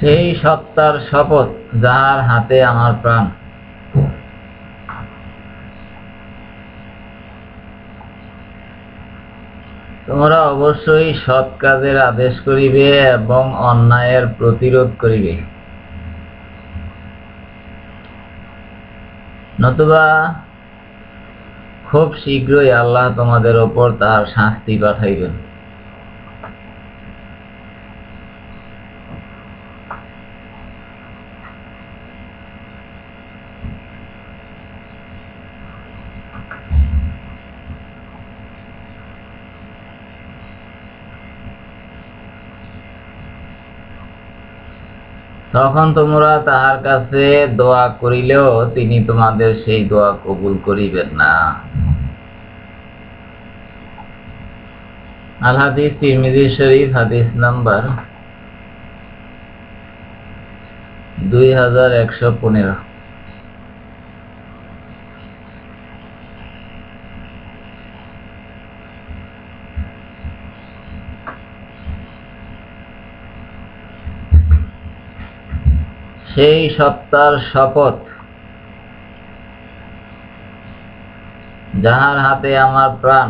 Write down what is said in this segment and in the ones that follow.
সেই সত্তার শপথ যাহার হাতে আমার প্রাণ। তোমরা অবশ্যই সৎ কাজের আদেশ করিবে এবং অন্যায়ের প্রতিরোধ করিবে। নতুবা খুব শীঘ্রই আল্লাহ তোমাদের ওপর তার শাস্তি পাঠাইবেন। তখন তোমরা তাহার কাছে দোয়া করিলেও তিনি তোমাদের সেই দোয়া কবুল করিবেন না। আল হাদিস তিরমিজি শরীফ, হাদিস নাম্বার দুই হাজার একশো পনেরো। সেই সত্তার শপথ। যাহার হাতে আমার প্রাণ।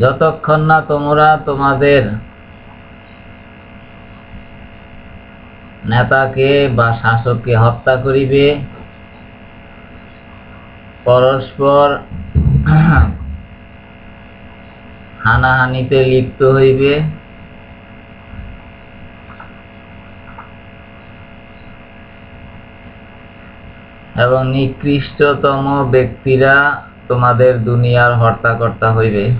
যতক্ষণ না তোমরা তোমাদের নেতাকে বা শাসককে হত্যা করিবে, পরস্পর হানাহানিতে লিপ্ত হইবে। এবং নিকৃষ্টতম ব্যক্তিরা তোমাদের দুনিয়ার হর্তাকর্তা হইবে।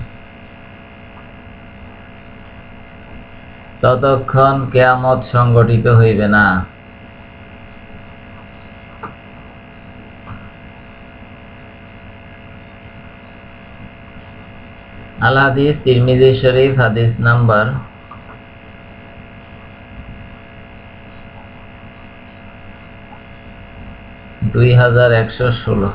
ততক্ষণ কেয়ামত সংগঠিত হইবে না। আল হাদিস তিরমিজি শরীফ হাদিস নাম্বার দুই হাজার একশো ষোলো।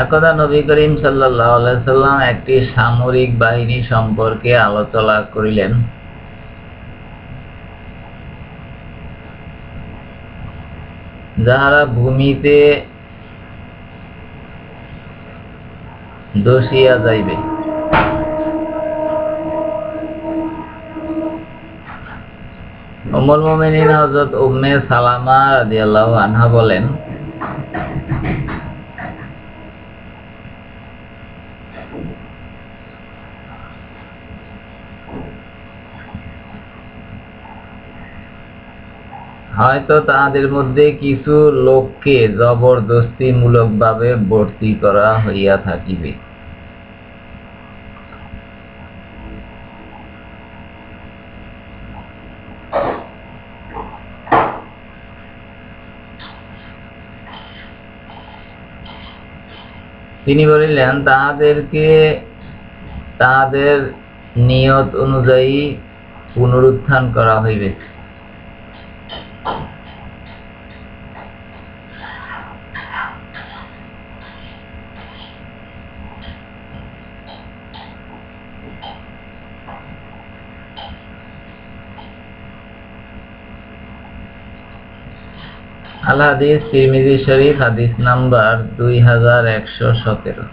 একদা নবী করিম সাল্লাম একটি সামরিক বাহিনী সম্পর্কে আলোচনা করিলেন। যাহারা ভূমিতে দোষিয়া যাইবে। অমল মোমিনিন হজরত উম্মে সালামা রাদিয়াল্লাহু আনহা বলেন হয়তো তাহাদের মধ্যে কিছু লোককে জবরদস্তিমূলকভাবে ভর্তি করা হইয়া থাকিবে। তিনি বলিলেন তাহাদেরকে তাহাদের নিয়ত অনুযায়ী পুনরুত্থান করা হইবে। আল হাদিস তিরমিজি শরীফ হাদিস নাম্বার দুই হাজার একশো সতেরো।